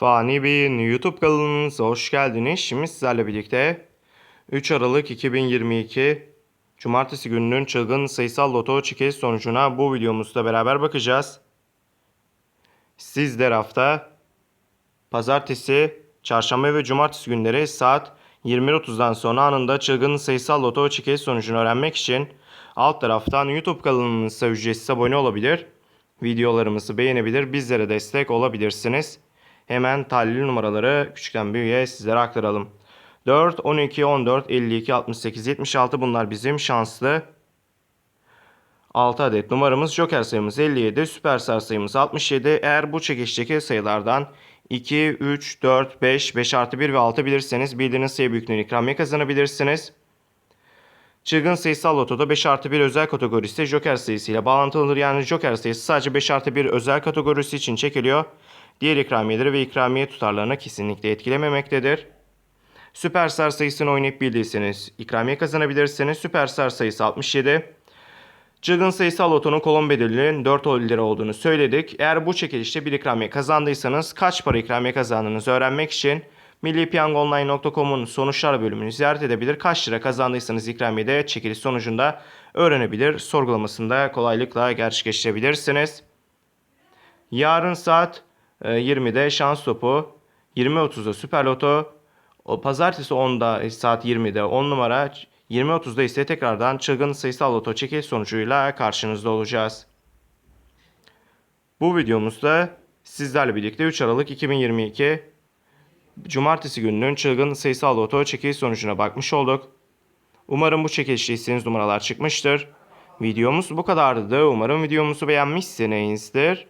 Fani Bey'in YouTube kanalımıza hoş geldiniz. Şimdi sizlerle birlikte 3 Aralık 2022 Cumartesi gününün çılgın sayısal loto çekiliş sonucuna bu videomuzda beraber bakacağız. Sizler hafta Pazartesi, Çarşamba ve Cumartesi günleri saat 20.30'dan sonra anında çılgın sayısal loto çekiliş sonucunu öğrenmek için alt taraftan YouTube kanalımıza ücretsiz abone olabilir, videolarımızı beğenebilir, bizlere destek olabilirsiniz. Hemen tahlil numaraları küçükten büyüğe sizlere aktaralım. 4, 12, 14, 52, 68, 76 bunlar bizim şanslı 6 adet numaramız. Joker sayımız 57, süperstar sayımız 67. Eğer bu çekişteki sayılardan 2, 3, 4, 5, 5 artı 1 ve 6 bilirseniz bildiğiniz sayı büyüklüğünü ikramiye kazanabilirsiniz. Çılgın sayısal lotoda 5 artı 1 özel kategorisi Joker sayısıyla bağlantılıdır. Yani Joker sayısı sadece 5 artı 1 özel kategorisi için çekiliyor. Diğer ikramiyeleri ve ikramiye tutarlarını kesinlikle etkilememektedir. Süperstar sayısını oynayıp bildiyseniz ikramiye kazanabilirsiniz. Süperstar sayısı 67. Çılgın sayısal lotonun kolon bedelinin 4 lira olduğunu söyledik. Eğer bu çekilişte bir ikramiye kazandıysanız kaç para ikramiye kazandığınızı öğrenmek için millipiyangoonline.com'un sonuçlar bölümünü ziyaret edebilir. Kaç lira kazandıysanız ikramiyede çekiliş sonucunda öğrenebilir. Sorgulamasında kolaylıkla gerçekleştirebilirsiniz. Yarın saat 20'de şans topu, 20.30'da süper loto, o pazartesi 10'da e, saat 20'de 10 numara, 20.30'da ise tekrardan çılgın sayısal loto çekiliş sonucuyla karşınızda olacağız. Bu videomuzda sizlerle birlikte 3 Aralık 2022 Cumartesi gününün çılgın sayısal loto çekiliş sonucuna bakmış olduk. Umarım bu çekilişte istediğiniz numaralar çıkmıştır. Videomuz bu kadardı. Umarım videomuzu beğenmişsinizdir.